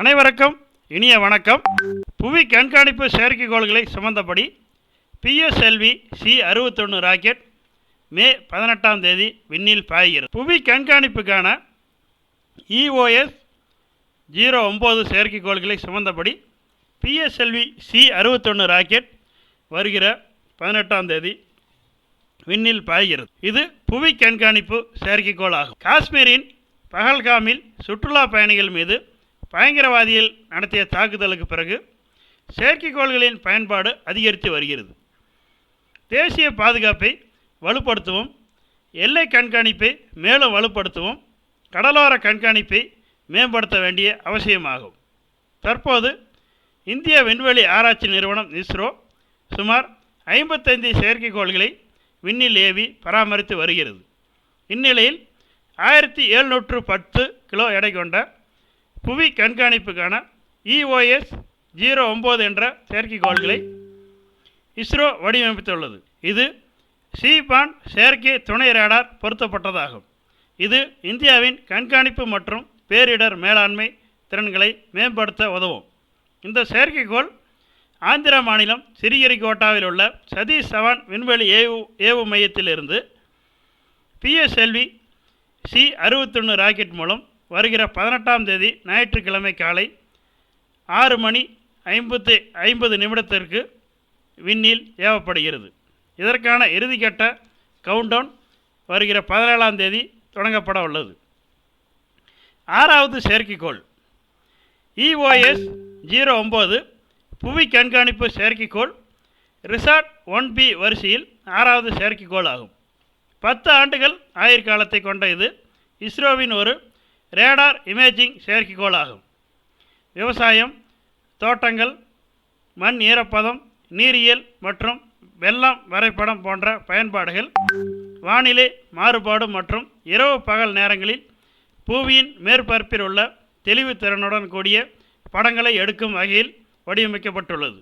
அனைவருக்கும் இனிய வணக்கம். புவி கண்காணிப்பு செயற்கைக்கோள்களை சுமந்தபடி பிஎஸ்எல்வி சி அறுபத்தொன்று ராக்கெட் மே பதினெட்டாம் தேதி விண்ணில் பாய்கிறது. புவி கண்காணிப்புக்கான இஓஎஸ் ஜீரோ ஒம்பது செயற்கைக்கோள்களை சுமந்தபடி பிஎஸ்எல்வி சி அறுபத்தொன்று ராக்கெட் வருகிற பதினெட்டாம் தேதி விண்ணில் பாய்கிறது. இது புவி கண்காணிப்பு செயற்கைக்கோள் ஆகும் காஷ்மீரின் பகல்காமில் சுற்றுலா பயணிகள் மீது பயங்கரவாதிகள் நடத்திய தாக்குதலுக்கு பிறகு செயற்கைக்கோள்களின் பயன்பாடு அதிகரித்து வருகிறது. தேசிய பாதுகாப்பை வலுப்படுத்தவும் எல்லை கண்காணிப்பை மேலும் வலுப்படுத்தவும் கடலோர கண்காணிப்பை மேம்படுத்த வேண்டிய அவசியமாகும். தற்போது இந்திய விண்வெளி ஆராய்ச்சி நிறுவனம் இஸ்ரோ சுமார் ஐம்பத்தைந்து செயற்கைக்கோள்களை விண்ணில் ஏவி பராமரித்து வருகிறது. இந்நிலையில் ஆயிரத்தி எழுநூற்று பத்து கிலோ எடை கொண்ட புவி கண்காணிப்புக்கான இஓஎஸ் ஜீரோ ஒம்பது என்ற செயற்கைக்கோள்களை இஸ்ரோ வடிவமைத்துள்ளது. இது சீபான் செயற்கை துணை ரேடார் பொருத்தப்பட்டதாகும். இது இந்தியாவின் கண்காணிப்பு மற்றும் பேரிடர் மேலாண்மை திறன்களை மேம்படுத்த உதவும். இந்த செயற்கைக்கோள் ஆந்திர மாநிலம் சிறிகரிகோட்டாவில் உள்ள சதீஷ் சவான் விண்வெளி ஏவு ஏவு மையத்திலிருந்து பிஎஸ்எல்வி சி அறுபத்தொன்று ராக்கெட் மூலம் வருகிற பதினெட்டாம் தேதி ஞாயிற்றுக்கிழமை காலை ஆறு மணி ஐம்பத்து ஐம்பது நிமிடத்திற்கு விண்ணில் ஏவப்படுகிறது. இதற்கான இறுதிக்கட்ட கவுண்டவுன் வருகிற பதினேழாம் தேதி தொடங்கப்பட உள்ளது. ஆறாவது செயற்கைக்கோள். இஓஎஸ் ஜீரோ ஒம்பது புவி கண்காணிப்பு செயற்கைக்கோள் ரிசார்ட் ஒன் பி வரிசையில் ஆறாவது செயற்கைக்கோள் ஆகும். பத்து ஆண்டுகள் ஆயுட்காலத்தை கொண்ட இது இஸ்ரோவின் ஒரு ரேடார் இமேஜிங் செயற்கைக்கோள் ஆகும் விவசாயம் தோட்டங்கள் மண் ஈரப்பதம் நீரியல் மற்றும் வெள்ளம் வரைபடம் போன்ற பயன்பாடுகள் வானிலை மாறுபாடு மற்றும் இரவு பகல் நேரங்களில் பூவியின் மேற்பரப்பில் உள்ள தெளிவுத்திறனுடன் கூடிய படங்களை எடுக்கும் வகையில் வடிவமைக்கப்பட்டுள்ளது.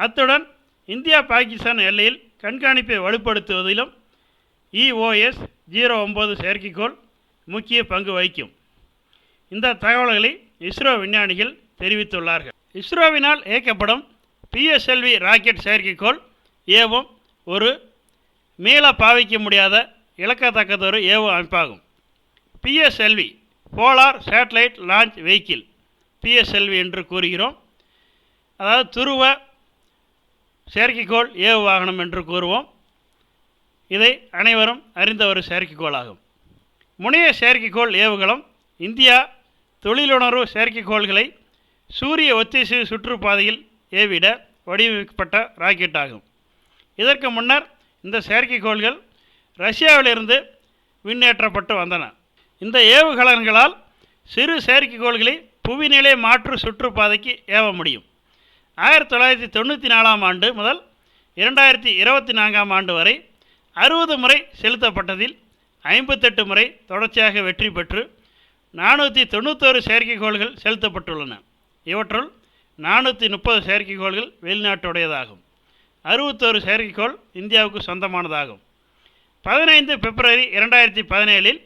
அத்துடன் இந்தியா பாகிஸ்தான் எல்லையில் கண்காணிப்பை வலுப்படுத்துவதிலும் இஓஎஸ் ஜீரோ ஒம்பது செயற்கைக்கோள் முக்கிய பங்கு வகிக்கும். இந்த தகவல்களை இஸ்ரோ விஞ்ஞானிகள் தெரிவித்துள்ளார்கள். இஸ்ரோவினால் இயக்கப்படும் பிஎஸ்எல்வி ராக்கெட் செயற்கைக்கோள் ஏவும் ஒரு மீள பாவிக்க முடியாத இலக்கத்தக்கதொரு ஏவு அமைப்பாகும். PSLV polar satellite launch vehicle PSLV என்று கூறுகிறோம். அதாவது துருவ செயற்கைக்கோள் ஏவு வாகனம் என்று கூறுவோம். இதை அனைவரும் அறிந்த ஒரு செயற்கைக்கோளாகும். முனைய செயற்கைக்கோள் ஏவுகலம் இந்தியா தொழிலுணர்வு செயற்கைக்கோள்களை சூரிய ஒத்திசைவு சுற்றுப்பாதையில் ஏவிட வடிவமைக்கப்பட்ட ராக்கெட் ஆகும். இதற்கு முன்னர் இந்த செயற்கைக்கோள்கள் ரஷ்யாவிலிருந்து விண்ணேற்றப்பட்டு வந்தன. இந்த ஏவுகலன்களால் சிறு செயற்கைக்கோள்களை புவிநிலை மாற்று சுற்றுப்பாதைக்கு ஏவ முடியும். ஆயிரத்தி தொள்ளாயிரத்தி தொண்ணூற்றி நாலாம் ஆண்டு முதல் இரண்டாயிரத்தி இருபத்தி நான்காம் ஆண்டு வரை அறுபது முறை செலுத்தப்பட்டதில் ஐம்பத்தெட்டு முறை தொடர்ச்சியாக வெற்றி பெற்று நானூற்றி தொண்ணூத்தோரு செயற்கைக்கோள்கள் செலுத்தப்பட்டுள்ளன. இவற்றுள் நானூற்றி முப்பது செயற்கைக்கோள்கள் வெளிநாட்டுடையதாகும். அறுபத்தோரு செயற்கைக்கோள் இந்தியாவுக்கு சொந்தமானதாகும். பதினைந்து பிப்ரவரி இரண்டாயிரத்தி பதினேழில்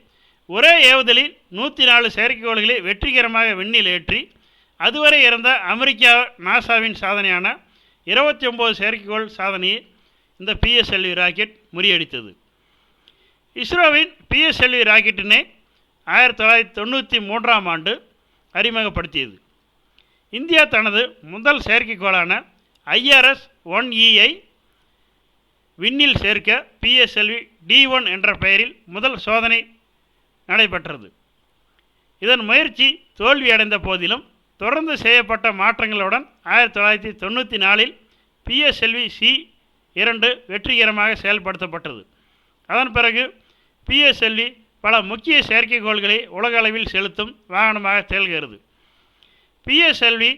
ஒரே ஏவுதலில் நூற்றி நாலு செயற்கைக்கோள்களை வெற்றிகரமாக விண்ணில் ஏற்றி அதுவரை இருந்த அமெரிக்கா நாசாவின் சாதனையான இருபத்தி ஒம்பது செயற்கைக்கோள் சாதனையை இந்த பிஎஸ்எல்வி ராக்கெட் முறியடித்தது. இஸ்ரோவின் பிஎஸ்எல்வி ராக்கெட்டினை ஆயிரத்தி தொள்ளாயிரத்தி தொண்ணூற்றி மூன்றாம் ஆண்டு அறிமுகப்படுத்தியது. இந்தியா தனது முதல் செயற்கைக்கோளான ஐஆர்எஸ் ஒன் e இஐ விண்ணில் சேர்க்க பிஎஸ்எல்வி டி ஒன் என்ற பெயரில் முதல் சோதனை நடைபெற்றது. இதன் முயற்சி தோல்வியடைந்த போதிலும் தொடர்ந்து செய்யப்பட்ட மாற்றங்களுடன் ஆயிரத்தி தொள்ளாயிரத்தி தொண்ணூற்றி நாலில் பிஎஸ்எல்வி சி இரண்டு வெற்றிகரமாக செயல்படுத்தப்பட்டது. அதன் பிறகு பிஎஸ்எல்வி பல முக்கிய செயற்கைக்கோள்களை உலக அளவில் செலுத்தும் வாகனமாக திகழ்கிறது. பிஎஸ்எல்வி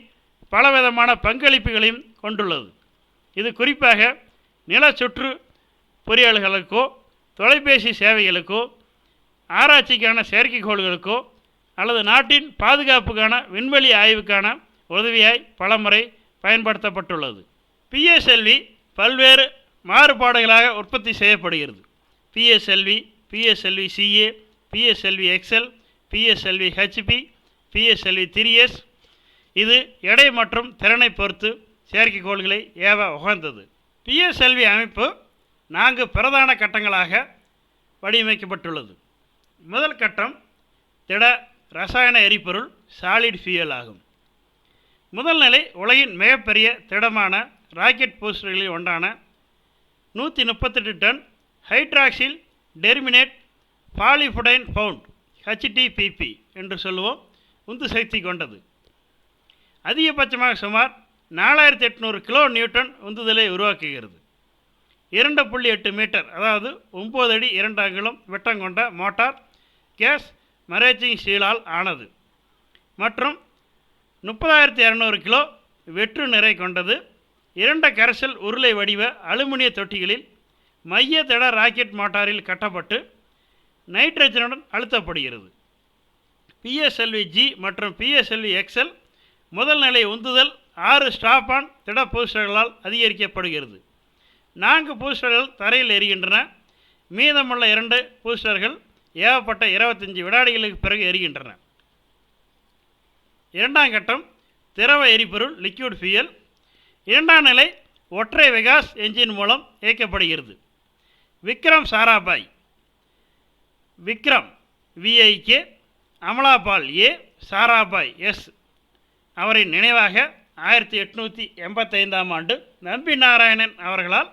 பலவிதமான பங்களிப்புகளையும் கொண்டுள்ளது. இது குறிப்பாக நில சுற்று பொறியாளர்களுக்கோ தொலைபேசி சேவைகளுக்கோ ஆராய்ச்சிக்கான செயற்கைக்கோள்களுக்கோ அல்லது நாட்டின் பாதுகாப்புக்கான விண்வெளி ஆய்வுக்கான உதவியாய் பலமுறை பயன்படுத்தப்பட்டுள்ளது. பிஎஸ்எல்வி பல்வேறு மாறுபாடுகளாக உற்பத்தி செய்யப்படுகிறது. PSLV PSLV CA PSLV XL PSLV HP PSLV three S இது எடை மற்றும் திறனை பொறுத்து செயற்கைக்கோள்களை ஏவ உகந்தது. பிஎஸ்எல்வி அமைப்பு நான்கு பிரதான கட்டங்களாக வடிவமைக்கப்பட்டுள்ளது. முதல் கட்டம் திட ரசாயன எரிபொருள் சாலிட் ஃபியூயல் ஆகும். முதல் நிலை உலகின் மிகப்பெரிய திடமான ராக்கெட் பூஸ்டர்களில் ஒன்றான நூற்றி முப்பத்தெட்டு ton hydroxyl terminate polybutadiene bound HTPB என்று சொல்லுவோம். உந்து சக்தி கொண்டது. அதிகபட்சமாக சுமார் நாலாயிரத்தி எட்நூறு கிலோ நியூட்டன் உந்துதலை உருவாக்குகிறது. இரண்டு புள்ளி எட்டு மீட்டர் அதாவது ஒம்பது அடி இரண்டு அங்குலம் விட்டம் கொண்ட மோட்டார் கேஸ் மரேச்சிங் ஸ்டீலால் ஆனது. மற்றும் முப்பதாயிரத்தி இரநூறு கிலோ வெற்று நிறை கொண்டது. இரண்ட கரைசல் உருளை வடிவ அலுமினிய தொட்டிகளில் மைய திட ராக்கெட் மோட்டாரில் கட்டப்பட்டு நைட்ரஜனுடன் அழுத்தப்படுகிறது. பிஎஸ்எல்வி ஜி மற்றும் பிஎஸ்எல்வி எக்ஸ்எல் முதல் நிலை உந்துதல் ஆறு ஸ்டாப் ஆன் திட பூஸ்டர்களால் அதிகரிக்கப்படுகிறது. நான்கு பூஸ்டர்கள் தரையில் எரிகின்றன. மீதமுள்ள இரண்டு பூஸ்டர்கள் ஏவப்பட்ட இருபத்தஞ்சி வினாடிகளுக்கு பிறகு எரிகின்றன. இரண்டாம் கட்டம் திரவ எரிபொருள் லிக்விட் ஃபியூயல் இரண்டாம் நிலை ஒற்றை வெகாஸ் என்ஜின் மூலம் இயக்கப்படுகிறது. Vikram Sarabhai. Vikram VIK Amala Paul A Sarabhai S. அவரின் நினைவாக ஆயிரத்தி எட்நூற்றி எண்பத்தைந்தாம் ஆண்டு நம்பி நாராயணன் அவர்களால்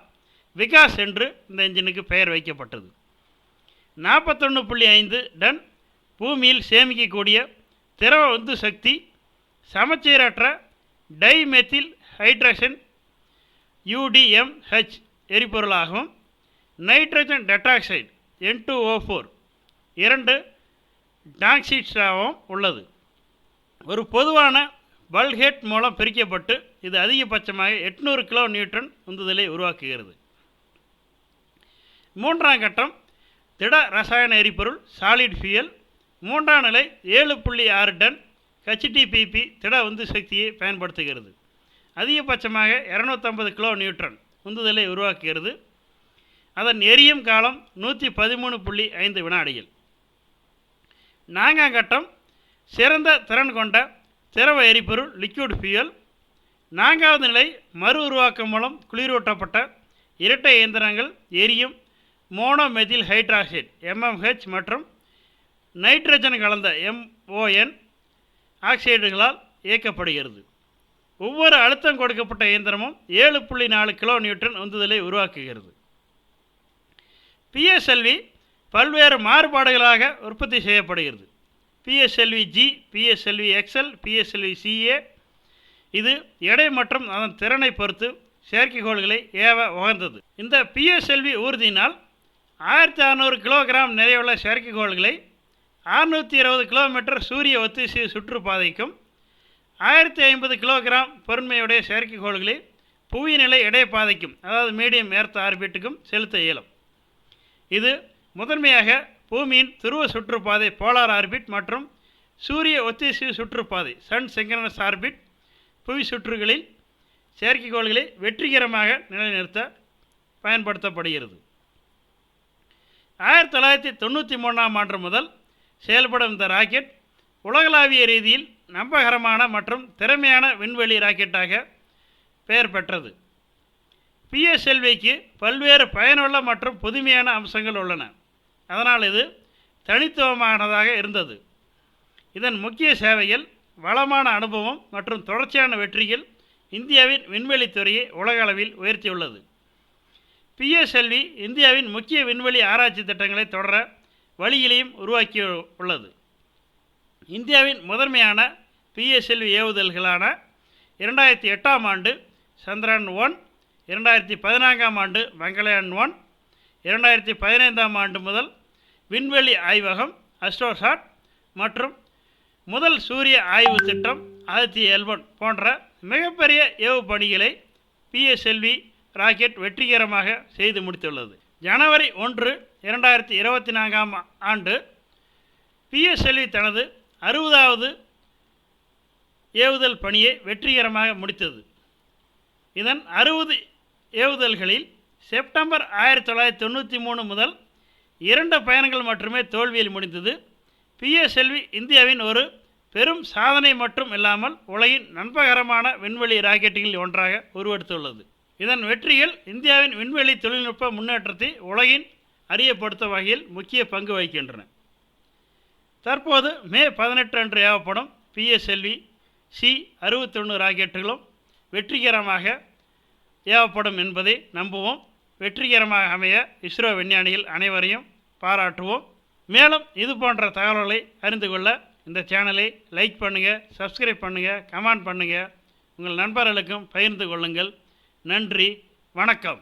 விகாஸ் என்று இந்த என்ஜினுக்கு பெயர் வைக்கப்பட்டது. நாற்பத்தொன்று புள்ளி ஐந்து டன் பூமியில் சேமிக்கக்கூடிய திரவ உந்து சக்தி சமச்சீரற்ற dimethyl hydrogen UDMH எரிபொருளாகவும் nitrogen tetroxide N two O four இரண்டு டாக்சிட்ஸாகவும் உள்ளது. ஒரு பொதுவான பல்ஹெட் மூலம் பிரிக்கப்பட்டு இது அதிகபட்சமாக எட்நூறு கிலோ நியூட்டன் உந்துதலை உருவாக்குகிறது. மூன்றாம் கட்டம் திட ரசாயன எரிபொருள் சாலிட் ஃபியூயல் மூன்றாம் நிலை ஏழு புள்ளி ஆறு டன் ஹெச்டிபிபி திட உந்து சக்தியை பயன்படுத்துகிறது. அதிகபட்சமாக இரநூத்தம்பது கிலோ நியூட்ரன் உந்துதலை உருவாக்குகிறது. அதன் எரியும் காலம் நூற்றி பதிமூணு புள்ளி ஐந்து வினாடிகள் நான்காம் கட்டம் சிறந்த திறன் கொண்ட திரவ எரிபொருள் லிக்விட் ஃபியூயல் நான்காவது நிலை மறு உருவாக்கம் மூலம் குளிரூட்டப்பட்ட இரட்டை இயந்திரங்கள் எரியும் மோனோமெதில் ஹைட்ராக்சைடு எம்எம்ஹெச் மற்றும் நைட்ரஜன் கலந்த எம்ஓஎன் ஆக்சைடுகளால் இயக்கப்படுகிறது. ஒவ்வொரு அழுத்தம் கொடுக்கப்பட்ட இயந்திரமும் ஏழு புள்ளி நாலு கிலோ நியூட்டன் உந்துதலை உருவாக்குகிறது. பிஎஸ்எல்வி பல்வேறு மாறுபாடுகளாக உற்பத்தி செய்யப்படுகிறது. PSLV G PSLV XL PSLV CA இது எடை மற்றும் அதன் திறனை பொறுத்து செயற்கைக்கோள்களை ஏவ உகந்தது இந்த பிஎஸ்எல்வி ஊர்தியினால் ஆயிரத்தி அறநூறு கிலோகிராம் நிறையுள்ள செயற்கைக்கோள்களை அறுநூற்றி இருபது கிலோமீட்டர் சூரிய ஒத்திசை சுற்றுப்பாதைக்கும் ஆயிரத்தி ஐம்பது கிலோகிராம் பொறுமையுடைய செயற்கைக்கோள்களை புவிநிலை இடைப்பாதைக்கும் அதாவது மீடியம் ஏர்த் ஆர்பிட்டுக்கும் செலுத்த இயலும். இது முதன்மையாக பூமியின் துருவ சுற்றுப்பாதை போலார் ஆர்பிட் மற்றும் சூரிய ஒத்திசை சுற்றுப்பாதை சன் செங்கனஸ் ஆர்பிட் புவி சுற்றுகளில் செயற்கைக்கோள்களை வெற்றிகரமாக நிலைநிறுத்த பயன்படுத்தப்படுகிறது. ஆயிரத்தி தொள்ளாயிரத்தி தொண்ணூற்றி மூணாம் ஆண்டு முதல் செயல்படும் இந்த ராக்கெட் உலகளாவிய ரீதியில் நம்பகரமான மற்றும் திறமையான விண்வெளி ராக்கெட்டாக பெயர் பெற்றது. பிஎஸ்எல்விக்கு பல்வேறு பயனுள்ள மற்றும் புதுமையான அம்சங்கள் உள்ளன. அதனால் இது தனித்துவமானதாக இருந்தது. இதன் முக்கிய சேவைகள் வளமான அனுபவம் மற்றும் தொடர்ச்சியான வெற்றிகள் இந்தியாவின் விண்வெளித் துறையை உலகளவில் உயர்த்தியுள்ளது. பிஎஸ்எல்வி இந்தியாவின் முக்கிய விண்வெளி ஆராய்ச்சி திட்டங்களை தொடர வழியிலையும் உருவாக்கி உள்ளது. இந்தியாவின் முதன்மையான பிஎஸ்எல்வி ஏவுதல்களான இரண்டாயிரத்தி எட்டாம் ஆண்டு சந்திரன் ஒன் இரண்டாயிரத்தி பதினான்காம் ஆண்டு மங்களயான் ஒன் இரண்டாயிரத்தி பதினைந்தாம் ஆண்டு முதல் விண்வெளி ஆய்வகம் அஸ்ட்ரோசாட் மற்றும் முதல் சூரிய ஆய்வு திட்டம் ஆதித்ய எல்பன் போன்ற மிகப்பெரிய ஏவு பணிகளை பிஎஸ்எல்வி ராக்கெட் வெற்றிகரமாக செய்து முடித்துள்ளது. ஜனவரி ஒன்று இரண்டாயிரத்தி இருபத்தி நான்காம் ஆண்டு பிஎஸ்எல்வி தனது அறுபதாவது ஏவுதல் பணியை வெற்றிகரமாக முடித்தது. இதன் அறுபது ஏவுதல்களில் செப்டம்பர் ஆயிரத்தி தொள்ளாயிரத்தி தொண்ணூற்றி மூணு முதல் இரண்டு பயணங்கள் மட்டுமே தோல்வியில் முடிந்தது. பிஎஸ்எல்வி இந்தியாவின் ஒரு பெரும் சாதனை மட்டும் இல்லாமல் உலகின் நண்பகரமான விண்வெளி ராக்கெட்டுகளில் ஒன்றாக உருவெடுத்துள்ளது. இதன் வெற்றிகள் இந்தியாவின் விண்வெளி தொழில்நுட்ப முன்னேற்றத்தை உலகின் அறியப்படுத்தும் வகையில் முக்கிய பங்கு வகிக்கின்றன. தற்போது மே பதினெட்டு அன்று ஏவப்படும் பிஎஸ்எல்வி சி அறுபத்தொன்று ராக்கெட்டுகளும் வெற்றிகரமாக ஏவப்படும் என்பதை நம்புவோம். வெற்றிகரமாக அமைய இஸ்ரோ விஞ்ஞானிகள் அனைவரையும் பாராட்டுவோம். மேலும் இது போன்ற தகவல்களை அறிந்து கொள்ள இந்த சேனலை லைக் பண்ணுங்கள் சப்ஸ்கிரைப் பண்ணுங்கள் கமெண்ட் பண்ணுங்கள் உங்கள் நண்பர்களுக்கும் பகிர்ந்து கொள்ளுங்கள். நன்றி வணக்கம்.